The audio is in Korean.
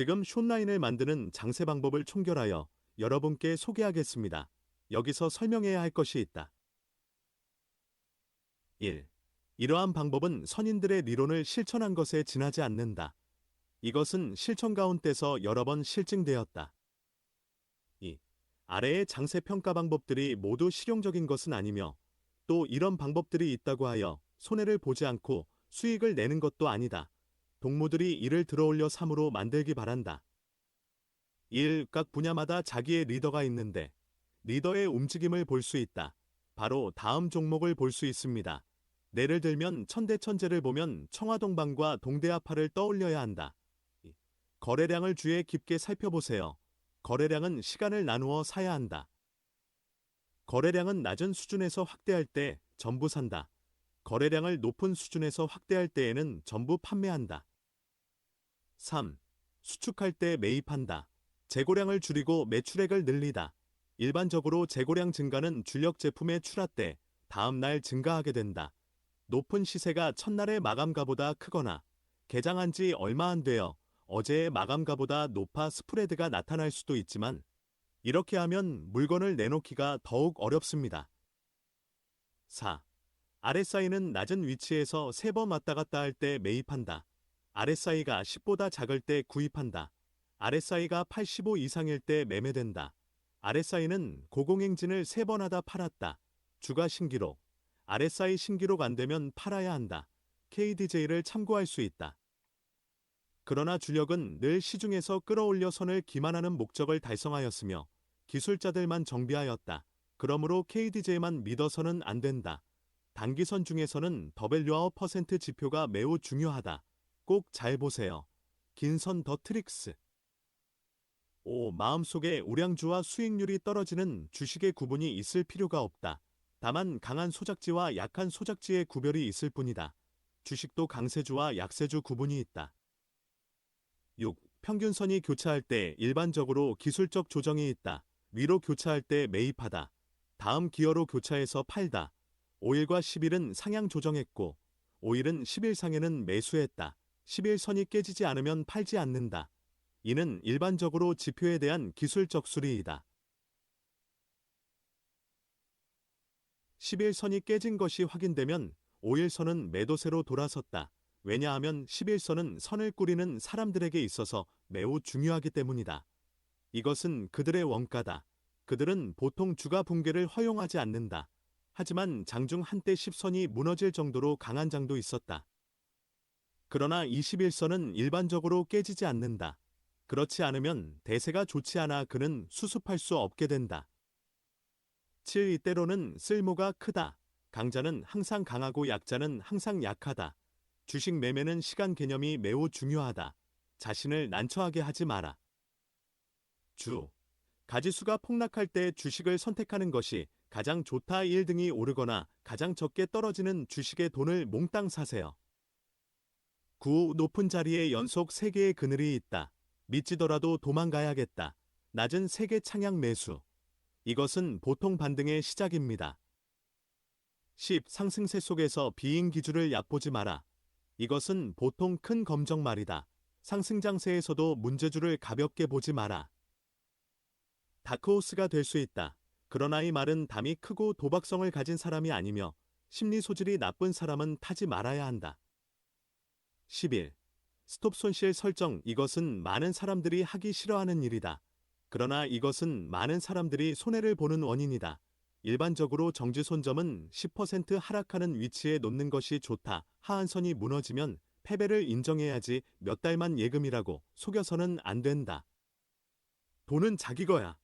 지금 숏라인을 만드는 장세 방법을 총결하여 여러분께 소개하겠습니다. 여기서 설명해야 할 것이 있다. 1. 이러한 방법은 선인들의理論을 실천한 것에 지나지 않는다. 이것은 실천 가운데서 여러 번 실증되었다. 2. 아래의 장세 평가 방법들이 모두 실용적인 것은 아니며 또 이런 방법들이 있다고 하여 손해를 보지 않고 수익을 내는 것도 아니다. 동무들이 이를 들어올려 삼으로 만들기 바란다. 1. 각 분야마다 자기의 리더가 있는데 리더의 움직임을 볼 수 있다. 바로 다음 종목을 볼 수 있습니다. 예를 들면 천대천재를 보면 청화동방과 동대아파를 떠올려야 한다. 거래량을 주에 깊게 살펴보세요. 거래량은 시간을 나누어 사야 한다. 거래량은 낮은 수준에서 확대할 때 전부 산다. 거래량을 높은 수준에서 확대할 때에는 전부 판매한다. 3. 수축할 때 매입한다. 재고량을 줄이고 매출액을 늘리다. 일반적으로 재고량 증가는 주력 제품의 출하 때 다음 날 증가하게 된다. 높은 시세가 첫날의 마감가보다 크거나 개장한 지 얼마 안 되어 어제의 마감가보다 높아 스프레드가 나타날 수도 있지만 이렇게 하면 물건을 내놓기가 더욱 어렵습니다. 4. RSI는 낮은 위치에서 세 번 왔다 갔다 할 때 매입한다. RSI가 10보다 작을 때 구입한다. RSI가 85 이상일 때 매매된다. RSI는 고공행진을 세번 하다 팔았다. 주가 신기록. RSI 신기록 안 되면 팔아야 한다. KDJ를 참고할 수 있다. 그러나 주력은 늘 시중에서 끌어올려 선을 기만하는 목적을 달성하였으며 기술자들만 정비하였다. 그러므로 KDJ만 믿어서는 안 된다. 단기선 중에서는 더벨류아워 퍼센트 지표가 매우 중요하다. 꼭 잘 보세요. 긴선 더 트릭스. 5. 마음속에 우량주와 수익률이 떨어지는 주식의 구분이 있을 필요가 없다. 다만 강한 소작지와 약한 소작지의 구별이 있을 뿐이다. 주식도 강세주와 약세주 구분이 있다. 6. 평균선이 교차할 때 일반적으로 기술적 조정이 있다. 위로 교차할 때 매입하다. 다음 기어로 교차해서 팔다. 5일과 10일은 상향 조정했고 5일은 10일 상에는 매수했다. 10일선이 깨지지 않으면 팔지 않는다. 이는 일반적으로 지표에 대한 기술적 수리이다. 10일선이 깨진 것이 확인되면 5일선은 매도세로 돌아섰다. 왜냐하면 11선은 선을 꾸리는 사람들에게 있어서 매우 중요하기 때문이다. 이것은 그들의 원가다. 그들은 보통 주가 붕괴를 허용하지 않는다. 하지만 장중 한때 10선이 무너질 정도로 강한 장도 있었다. 그러나 21선은 일반적으로 깨지지 않는다. 그렇지 않으면 대세가 좋지 않아 그는 수습할 수 없게 된다. 7. 이때로는 쓸모가 크다. 강자는 항상 강하고 약자는 항상 약하다. 주식 매매는 시간 개념이 매우 중요하다. 자신을 난처하게 하지 마라. 주. 가지수가 폭락할 때 주식을 선택하는 것이 가장 좋다 1등이 오르거나 가장 적게 떨어지는 주식의 돈을 몽땅 사세요. 9. 높은 자리에 연속 3개의 그늘이 있다. 믿지더라도 도망가야겠다. 낮은 3개 창양 매수. 이것은 보통 반등의 시작입니다. 10. 상승세 속에서 비인 기주를 얕보지 마라. 이것은 보통 큰 검정 말이다. 상승장세에서도 문제주를 가볍게 보지 마라. 다크호스가 될 수 있다. 그러나 이 말은 담이 크고 도박성을 가진 사람이 아니며 심리 소질이 나쁜 사람은 타지 말아야 한다. 11. 스톱 손실 설정 이것은 많은 사람들이 하기 싫어하는 일이다. 그러나 이것은 많은 사람들이 손해를 보는 원인이다. 일반적으로 정지 손점은 10% 하락하는 위치에 놓는 것이 좋다. 하한선이 무너지면 패배를 인정해야지 몇 달만 예금이라고 속여서는 안 된다. 돈은 자기 거야.